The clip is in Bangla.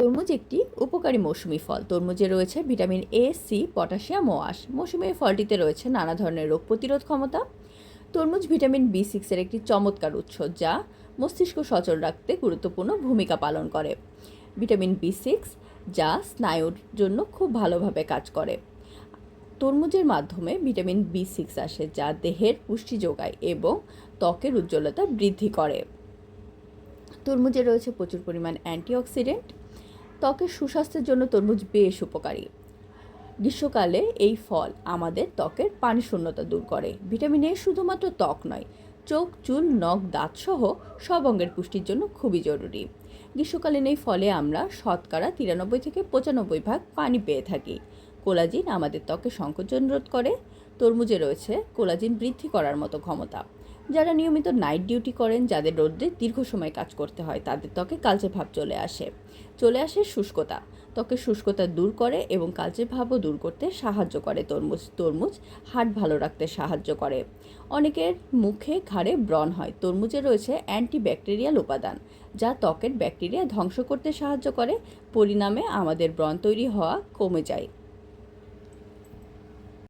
তরমুজ একটি উপকারী মৌসুমি ফল। তরমুজে রয়েছে ভিটামিন এ সি পটাশিয়াম ও আঁশ। মৌসুমি ফলটিতে রয়েছে নানা ধরনের রোগ প্রতিরোধ ক্ষমতা। তরমুজ ভিটামিন বি সিক্সের একটি চমৎকার উৎস, যা মস্তিষ্ক সচল রাখতে গুরুত্বপূর্ণ ভূমিকা পালন করে। ভিটামিন বি সিক্স যা স্নায়ুর জন্য খুব ভালোভাবে কাজ করে। তরমুজের মাধ্যমে ভিটামিন বি সিক্স আসে, যা দেহের পুষ্টি যোগায় এবং ত্বকের উজ্জ্বলতা বৃদ্ধি করে। তরমুজে রয়েছে প্রচুর পরিমাণ অ্যান্টিঅক্সিডেন্ট। ত্বকের সুস্বাস্থ্যের জন্য তরমুজ বেশ উপকারী। গ্রীষ্মকালে এই ফল আমাদের ত্বকের পানি শূন্যতা দূর করে। ভিটামিন এ শুধুমাত্র ত্বক নয়, চোখ, চুল, নখ, দাঁত সহ সব অঙ্গের পুষ্টির জন্য খুবই জরুরি। গ্রীষ্মকালীন এই ফলে আমরা শতকরা তিরানব্বই থেকে পঁচানব্বই ভাগ পানি পেয়ে থাকি। কোলাজিন আমাদের ত্বকে সংকোচন রোধ করে। তরমুজে রয়েছে কোলাজিন বৃদ্ধি করার মতো ক্ষমতা। যারা নিয়মিত নাইট ডিউটি করেন, যাদের রোদ্রে দীর্ঘ সময় কাজ করতে হয়, তাদের ত্বকে কালচে ভাব চলে আসে। চলে আসে শুষ্কতা। ত্বকে শুষ্কতা দূর করে এবং কালচে ভাবও দূর করতে সাহায্য করে তরমুজ। তরমুজ হার্ট ভালো রাখতে সাহায্য করে। অনেকের মুখে ঘাড়ে ব্রণ হয়। তরমুজে রয়েছে অ্যান্টিব্যাকটেরিয়াল উপাদান, যা ত্বকের ব্যাকটেরিয়া ধ্বংস করতে সাহায্য করে। পরিণামে আমাদের ব্রণ তৈরি হওয়া কমে যায়।